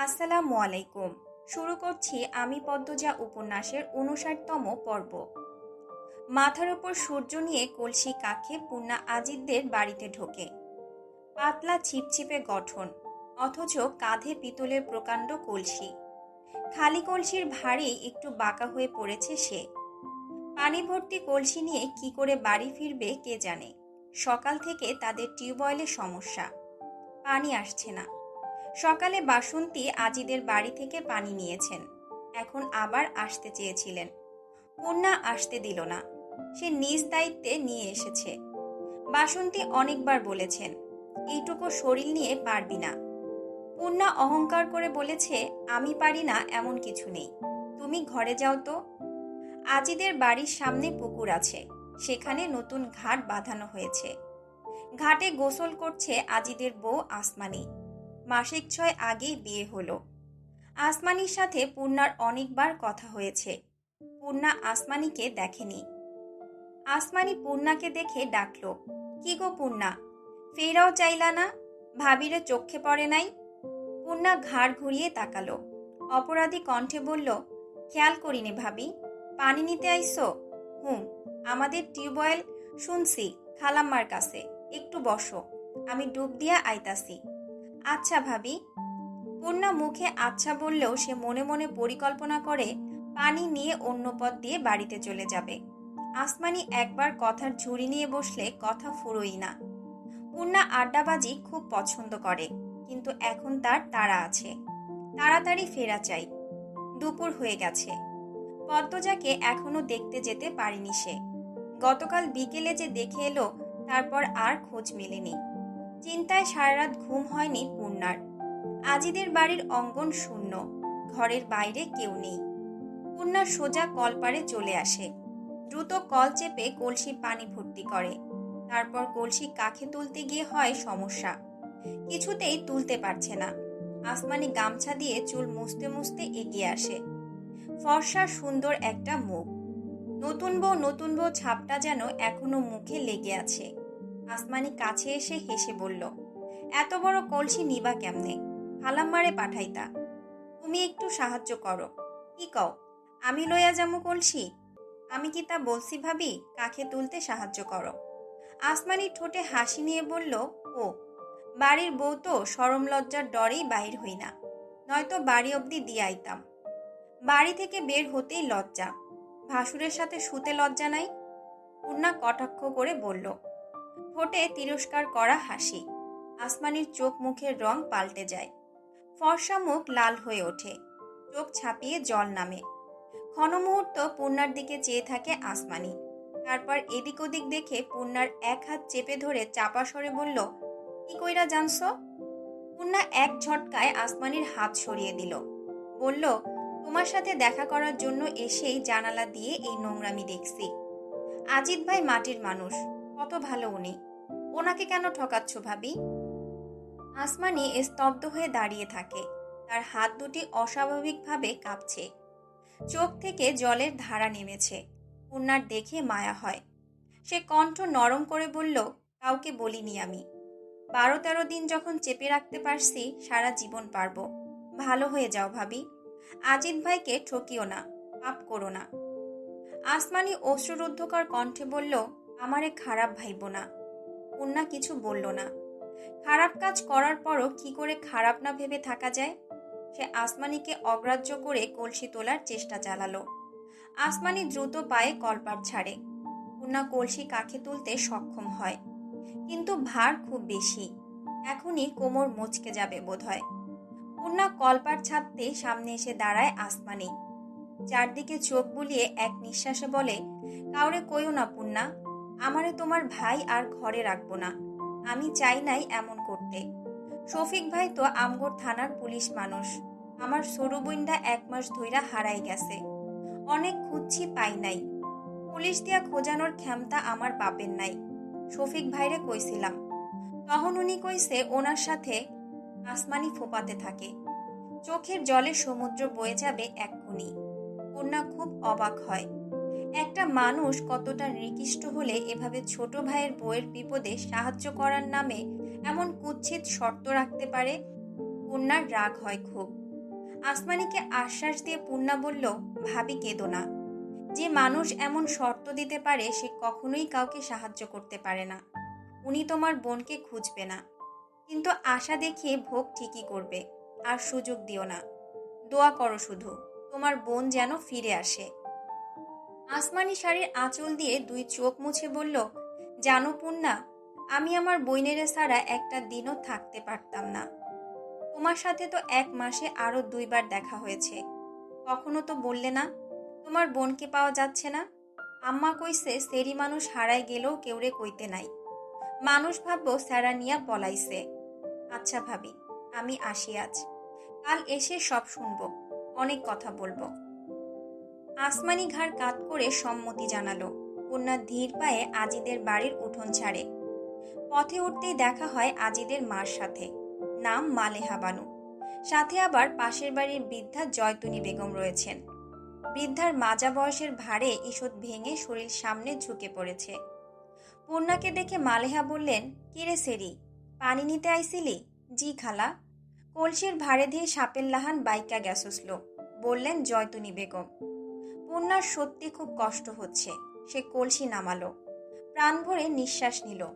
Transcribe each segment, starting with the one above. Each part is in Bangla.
আসসালামু আলাইকুম। শুরু করছি আমি পদ্মজা উপন্যাসের উনষাটতম পর্ব। মাথার ওপর সূর্য নিয়ে কলসি কাখে পূর্ণা আজিদদের বাড়িতে ঢোকে। পাতলা ছিপছিপে গঠন, অথচ কাঁধে পিতলের প্রকাণ্ড কলসি। খালি কলসির ভারে একটু বাঁকা হয়ে পড়েছে সে। পানি ভর্তি কলসি নিয়ে কি করে বাড়ি ফিরবে কে জানে? সকাল থেকে তাদের টিউবওয়েলের সমস্যা। পানি আসছে না। সকালে বাসন্তী আজিদের বাড়ি থেকে পানি নিয়েছেন। এখন আবার আসতে চেয়েছিলেন। পূর্ণা আসতে দিল না। সে নিজ দায়িত্বে নিয়ে এসেছে। বাসন্তী অনেকবার বলেছেন, এইটুকু শরীর নিয়ে পারবি না। পূর্ণা অহংকার করে বলেছে, আমি পারি না এমন কিছু নেই। তুমি ঘরে যাও তো। আজিদের বাড়ির সামনে পুকুর আছে। সেখানে নতুন ঘাট বাঁধানো হয়েছে। ঘাটে গোসল করছে আজিদের বউ আসমানি। মাসিক ছয় আগেই বিয়ে হলো। আসমানির সাথে পূর্ণার অনেকবার কথা হয়েছে। পূর্ণা আসমানিকে দেখেনি। আসমানি পূর্ণাকে দেখে ডাকল, কি গো পূর্ণা? ফেরাও চাইলা না? ভাবিরে চোখে পড়ে নাই? পূর্ণা ঘাড় ঘুরিয়ে তাকালো। অপরাধী কণ্ঠে বলল, খেয়াল করিনি ভাবি। পানি নিতে আইসো? হুম, আমাদের টিউবওয়েল শুনছি, খালাম্মার কাছে। একটু বসো, আমি ডুব দিয়া আইতাছি। আচ্ছা ভাবি। পূর্ণা মুখে আচ্ছা বললেও সে মনে মনে পরিকল্পনা করে পানি নিয়ে অন্য পথ দিয়ে বাড়িতে চলে যাবে। আসমানি একবার কথার ঝুড়ি নিয়ে বসলে কথা ফুরোই না। পূর্ণা আড্ডাবাজি খুব পছন্দ করে, কিন্তু এখন তার তাড়া আছে। তাড়াতাড়ি ফেরা চাই। দুপুর হয়ে গেছে। পদ্মজাকে এখনও দেখতে যেতে পারেনি সে। গতকাল বিকেলে যে দেখে এলো, তারপর আর খোঁজ মেলেনি। চিন্তায় সারা রাত ঘুম হয়নি পূর্ণার। আজিদের বাড়ির অঙ্গন শূন্য, ঘরের বাইরে কেউ নেই। পূর্ণা সোজা কলপারে চলে আসে। দ্রুত কল চেপে কলসি পানি ভর্তি করে। তারপর কলসি কাখে তুলতে গিয়ে হয় সমস্যা। কিছুতেই তুলতে পারছে না। আসমানি গামছা দিয়ে চুল মুছতে মুছতে এগিয়ে আসে। ফর্সা সুন্দর একটা মুখ। নতুন বউ নতুন বউ ছাপটা যেন এখনও মুখে লেগে আছে। আসমানি কাছে এসে হেসে বলল, এত বড় কলসি নিবা কেমনে? হালাম্মারে পাঠাইতা। তুমি একটু সাহায্য করো। কি কও, আমি লইয়া যামু কলসি? আমি কি তা বলছি ভাবি? কাকে তুলতে সাহায্য করো? আসমানি ঠোঁটে হাসি নিয়ে বলল, ও, বাড়ির বউ তো সরম লজ্জার ডরেই বাহির হই না নয়তো বাড়ি অবধি দিয়ে আইতাম। বাড়ি থেকে বের হতেই লজ্জা। ভাসুরের সাথে শুতে লজ্জা নাই? পূর্ণা কটাক্ষ করে বলল ঠোঁটে তিরস্কার করা হাসি। আসমানির চোখ মুখের রং পাল্টে যায়। ফর্সা মুখ লাল হয়ে ওঠে। চোখ ছাপিয়ে জল নামে। ক্ষণ মুহূর্ত পূর্ণার দিকে চেয়ে থাকে আসমানি। তারপর এদিক ওদিক দেখে পূর্ণার এক হাত চেপে ধরে চাপা সরে বলল, কি কইরা জানস পূর্ণা এক ঝটকায় আসমানির হাত সরিয়ে দিল। বলল, তোমার সাথে দেখা করার জন্য এসেই জানালা দিয়ে এই নোংরামি দেখছি। আজিত ভাই মাটির মানুষ। কত ভালো উনি। ওনাকে কেন ঠকাচ্ছ ভাবি? আসমানি স্তব্ধ হয়ে দাঁড়িয়ে থাকে। তার হাত দুটি অস্বাভাবিকভাবে কাঁপছে। চোখ থেকে জলের ধারা নেমেছে। পূর্ণার দেখে মায়া হয়। সে কণ্ঠ নরম করে বলল, কাউকে বলিনি আমি। বারো তেরো দিন যখন চেপে রাখতে পারছি, সারা জীবন পারব। ভালো হয়ে যাও ভাবি। আজিত ভাইকে ঠকিও না, পাপ করো না। আসমানি অশ্রুরুদ্ধকর কণ্ঠে বলল আমারে খারাপ ভাইব না। কন্যা কিছু বলল না। খারাপ কাজ করার পরও কি করে খারাপ না ভেবে থাকা যায়? সে আসমানিকে অগ্রাহ্য করে কলসি তোলার চেষ্টা চালালো। আসমানি দ্রুত পায়ে কলপাট ছাড়ে। কন্যা কলসি কাখে তুলতে সক্ষম হয়। কিন্তু ভার খুব বেশি। এখনই কোমর মচকে যাবে বোধ হয় পূর্ণা কলপাট ছাপতে সামনে এসে দাঁড়ায় আসমানি। চারদিকে চোখ বুলিয়ে এক নিঃশ্বাসে বলে, কাউরে কইও না পূর্ণা আমারে তোমার ভাই আর ঘরে রাখব না। আমি চাই নাই এমন করতে। শফিক ভাই তো আমগর থানার পুলিশ মানুষ। আমার সরু বইন্ডা এক মাস ধইরা হারাই গেছে। অনেক খুঁজছি পাই নাই। পুলিশ দিয়া খোঁজানোর ক্ষমতা আমার বাপের নাই। শফিক ভাইরে কইছিলাম। তখন উনি কইছে, ওনার সাথে আসমানি ফোপাতে থাকে। চোখের জলে সমুদ্র বয়ে যাবে এক এক্ষুনি কন্যা খুব অবাক হয়। একটা মানুষ কতটা নিকৃষ্ট হলে এভাবে ছোট ভাইয়ের বইয়ের বিপদে সাহায্য করার নামে এমন কুৎসিত শর্ত রাখতে পারে? কন্যার রাগ হয় খুব। আসমানিকে আশ্বাস দিয়ে পূর্ণা বলল, ভাবি, কেঁদো না। যে মানুষ এমন শর্ত দিতে পারে, সে কখনোই কাউকে সাহায্য করতে পারে না। উনি তোমার বোনকে খুঁজবে না। কিন্তু আশা দেখিয়ে ভোগ ঠিকই করবে, আর সুযোগ দিও না। দোয়া করো শুধু, তোমার বোন যেন ফিরে আসে। আসমানি শাড়ির আঁচল দিয়ে দুই চোখ মুছে বলল, জানো পূর্ণা, আমি আমার বইনেরে ছাড়া একটা দিনও থাকতে পারতাম না। তোমার সাথে তো এক মাসে আরও দুইবার দেখা হয়েছে। কখনো তো বললে না, তোমার বোনকে পাওয়া যাচ্ছে না। আম্মা কইছে, সেরি মানুষ হারায় গেলেও কেউরে কইতে নাই। মানুষ ভাবব স্যারা নিয়া পলাইছে। আচ্ছা ভাবি, আমি আসি আজ। কাল এসে সব শুনব, অনেক কথা বলব। আসমানি ঘাড় কাত করে সম্মতি জানালো। কন্যা ধীর পায়ে আজিদের বাড়ির উঠোন ছাড়ে। পথে উঠতেই দেখা হয় আজিদের মার সাথে। নাম মালেহা বানু। সাথে আবার পাশের বাড়ির বৃদ্ধা জয়তুনি বেগম রয়েছেন। বৃদ্ধার মাজা বয়সের ভারে ঈষৎ ভেঙে শরীর সামনে ঝুঁকে পড়েছে। পূর্ণাকে দেখে মালেহা বললেন কিরে সেরি? পানি নিতে আইছিলি? জি খালা। কলসির ভাড়ে দিয়ে সাপের লাহান বাইকা গ্যাসুসলো। বললেন, জয়তুনি বেগম। পূর্ণার সত্যি খুব কষ্ট হচ্ছে। সে কলসি নামালো। প্রাণ ভরে নিঃশ্বাস নিল।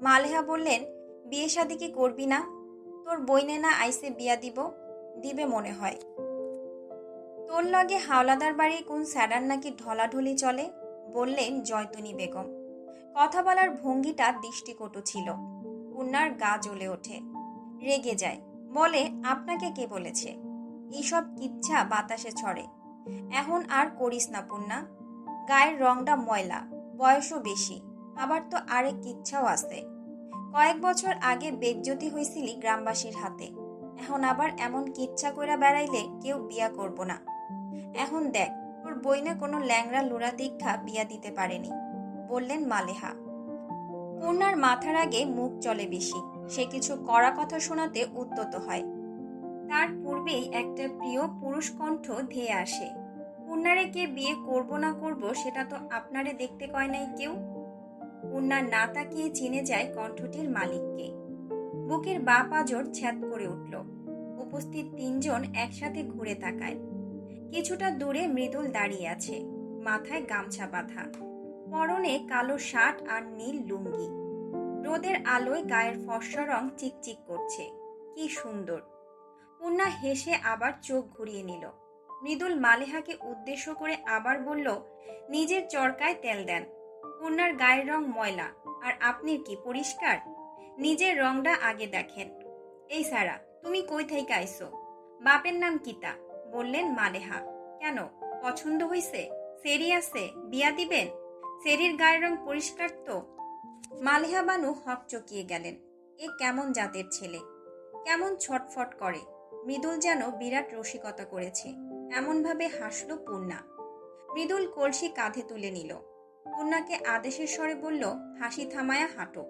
মালেহা বললেন, বিয়ে শাদি কি করবি না? তোর বইনে না আইসে বিয়া দিব? দিবে মনে হয়। তোর লগে হাওলাদার বাড়ির কোন স্যাডার নাকি ঢলাঢলি চলে? বললেন জয়তুনি বেগম। কথা বলার ভঙ্গিটা দৃষ্টিকটু ছিল। কন্যার গা জ্বলে ওঠে। রেগে যায়। বলে, আপনাকে কে বলেছে? এইসব কিচ্ছা বাতাসে ছড়ে। এখন আর করিস না পূর্ণা গায়ের রংটা ময়লা, বয়সও বেশি, আবার তো আরেক ইচ্ছাও আছে। কয়েক বছর আগে বেজ্জতি হয়েছিলি গ্রামবাসীর হাতে। এখন আবার এমন কিচ্ছা কইরা বেড়াইলে কেউ বিয়া করব না। এখন দেখ, তোর বইনে কোনো ল্যাংরা লুড়া দীক্ষা বিয়া দিতে পারেনি, বললেন মালেহা। পূর্ণার মাথার আগে মুখ চলে বেশি, সে কিছু কড়া কথা শোনাতে উদ্যত হয়। তার পূর্বেই একটা প্রিয় পুরুষ কণ্ঠ ধেয়ে আসে। পূর্ণারে কে বিয়ে করব না করব সেটা তো আপনারে দেখতে কয় নাই কেউ? পূর্ণার না তাকিয়ে চিনে যায় কণ্ঠটির মালিককে। বুকের বা পাজর ছ্যাদ করে উঠল। উপস্থিত তিনজন একসাথে ঘুরে তাকায়। কিছুটা দূরে মৃদুল দাঁড়িয়ে আছে, মাথায় গামছা বাঁধা। পরনে কালো শার্ট আর নীল লুঙ্গি। রোদের আলোয় গায়ের ফর্সা রং চিকচিক করছে। কি সুন্দর! পূর্ণা হেসে আবার চোখ ঘুরিয়ে নিল। মৃদুল মালেহাকে উদ্দেশ্য করে আবার বলল, নিজের চরকায় তেল দেন। পূর্ণার গায়ের রং ময়লা। আর আপনি কি পরিষ্কার? নিজের রংটা আগে দেখেন। এই সারা, তুমি কই থেকে আইসো বাপের নাম কিতা বললেন মালেহা। কেন? পছন্দ হইছে? সেরি আছে? বিয়া দিবেন? সেরির গায়ের রং পরিষ্কার তো? মালেহা বানু হক চকিয়ে গেলেন। এ কেমন জাতের ছেলে? কেমন ছটফট করে? মৃদুল যেন বিরাট রসিকতা করেছে। এমনভাবে হাসল পূর্ণা। মৃদুল কলসি কাঁধে তুলে নিল। পূর্ণাকে আদেশের স্বরে বলল, হাসি থামায়া হাঁটো।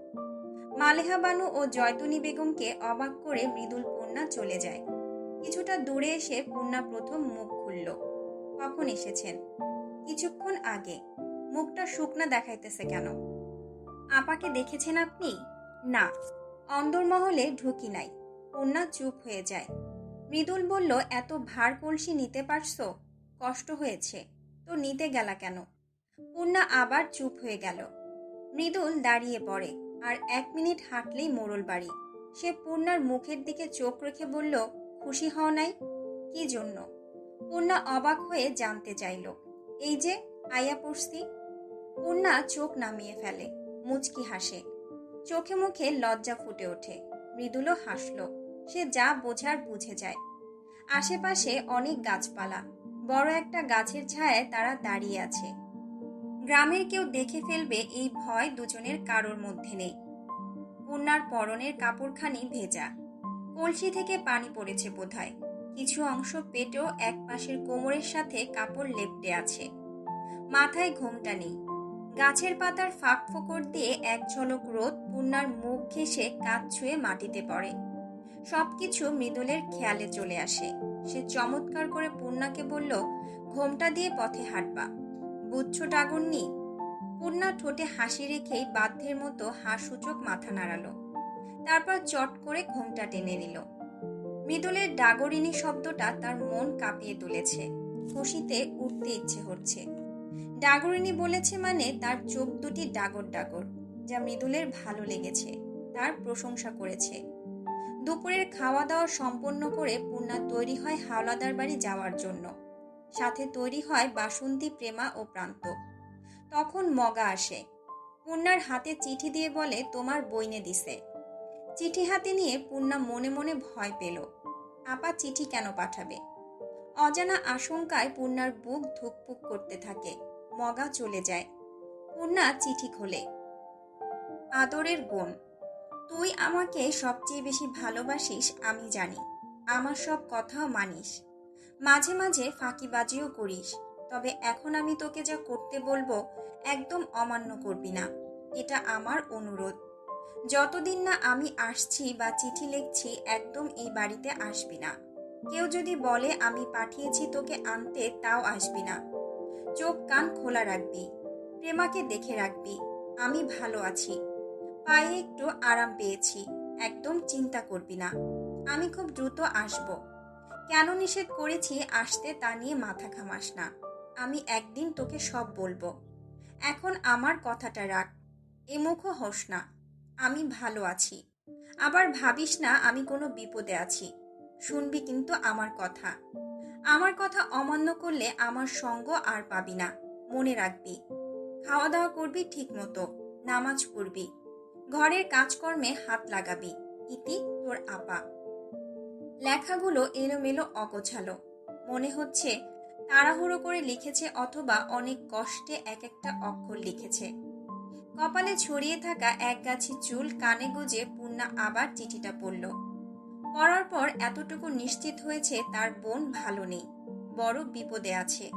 মালেহা বানু ও জয়তুনি বেগমকে অবাক করে মৃদুল পূর্ণা চলে যায়। কিছুটা দূরে এসে পূর্ণা প্রথম মুখ খুলল। কখন এসেছেন? কিছুক্ষণ আগে। মুখটা শুকনা দেখাইতেছে কেন? আপাকে দেখেছেন আপনি? না। অন্দরমহলে ঢুকি নাই। পূর্ণা চুপ হয়ে যায়। মৃদুল বলল, এত ভার কলসি নিতে পারছ? কষ্ট হয়েছে। তো নিতে গেলা কেন? পূর্ণা আবার চুপ হয়ে গেল। মৃদুল দাঁড়িয়ে পড়ে আর এক মিনিট হাঁটলেই মোড়ল বাড়ি। সে পূর্ণার মুখের দিকে চোখ রেখে বলল, খুশি হও নাই? কি জন্য? পূর্ণা অবাক হয়ে জানতে চাইল, এই যে, আয়া পড়ছি? পূর্ণা চোখ নামিয়ে ফেলে, মুচকি হাসে। চোখে মুখে লজ্জা ফুটে ওঠে। মৃদুলও হাসলো। সে যা বোঝার বুঝে যায়। আশেপাশে অনেক গাছপালা, বড় একটা গাছের ছায়ায় তারা দাঁড়িয়ে আছে। গ্রামের কেউ দেখে ফেলবে এই ভয় দুজনের কারোর মধ্যে নেই। পূর্ণার পরনের কাপড়খানি ভেজা। কলসি থেকে পানি পড়েছে বোধহয়। কিছু অংশ পেটেও এক পাশের কোমরের সাথে কাপড় লেপটে আছে। মাথায় ঘোমটা নেই। গাছের পাতার ফাঁক ফোকর দিয়ে এক ঝলক রোদ পূর্ণার মুখ ঘেঁষে কাঁধ ছুঁয়ে মাটিতে পড়ে। সবকিছু মৃদুলের খেয়ালে চলে আসে। সে চমৎকার করে পূর্ণাকে বলল, ঘোমটা দিয়ে পথে হাঁটবা। বুঝছ টাগন্নি পূর্ণা ঠোঁটে হাসি রেখেই বাধ্যের মতো হাসূচক মাথা নাড়ালো। তারপর চট করে ঘোমটা টেনে নিল। মৃদুলের ডাগরিনী শব্দটা তার মন কাঁপিয়ে তুলেছে। খুশিতে উঠতে ইচ্ছে হচ্ছে। ডাগরিনী বলেছে মানে তার চোখ দুটি ডাগর ডাগর, যা মৃদুলের ভালো লেগেছে, তার প্রশংসা করেছে। দুপুরের খাওয়া দাওয়া সম্পন্ন করে পূর্ণা তৈরি হয় হাওলাদার বাড়ি যাওয়ার জন্য। সাথে তৈরি হয় বাসন্তী, প্রেমা ও প্রান্ত। তখন মগা আসে। পূর্ণার হাতে চিঠি দিয়ে বলে, তোমার বইনে দিছে। চিঠি হাতে নিয়ে পূর্ণা মনে মনে ভয় পেল। আপা চিঠি কেন পাঠাবে? অজানা আশঙ্কায় পূর্ণার বুক ধুকপুক করতে থাকে। মগা চলে যায়। পূর্ণা চিঠি খোলে। আদরের বোন। তুই আমাকে সবচেয়ে বেশি ভালোবাসিস, আমি জানি। আমার সব কথাও মানিস। মাঝে মাঝে ফাঁকিবাজিও করিস। তবে এখন আমি তোকে যা করতে বলব, একদম অমান্য করবি না। এটা আমার অনুরোধ। যতদিন না আমি আসছি বা চিঠি লিখছি, একদম এই বাড়িতে আসবি না। কেউ যদি বলে আমি পাঠিয়েছি তোকে আনতে, তাও আসবি না। চোখ কান খোলা রাখবি। প্রেমাকে দেখে রাখবি। আমি ভালো আছি। পায়ে একটু আরাম পেয়েছি। একদম চিন্তা করবি না। আমি খুব দ্রুত আসব। কেন নিষেধ করেছি আসতে তা নিয়ে মাথা ঘামাস না। আমি একদিন তোকে সব বলব। এখন আমার কথাটা রাখ। এ মুখও হোস না। আমি ভালো আছি। আবার ভাবিস না আমি কোনো বিপদে আছি। শুনবি কিন্তু আমার কথা। আমার কথা অমান্য করলে আমার সঙ্গ আর পাবি না। মনে রাখবি। খাওয়া দাওয়া করবি ঠিক মতো নামাজ পড়বি। ঘরের কাজকর্মে হাত লাগাবি। ইতি তোর আপা। লেখাগুলো এলোমেলো অগোছালো। মনে হচ্ছে তাড়াহুড়ো করে লিখেছে অথবা অনেক কষ্টে এক একটা অক্ষর লিখেছে। কপালে ছড়িয়ে থাকা এক গাছি চুল কানে গুজে পূর্ণা আবার চিঠিটা পড়ল। পড়ার পর এতটুকু নিশ্চিত হয়েছে তার বোন ভালো নেই। বড় বিপদে আছে।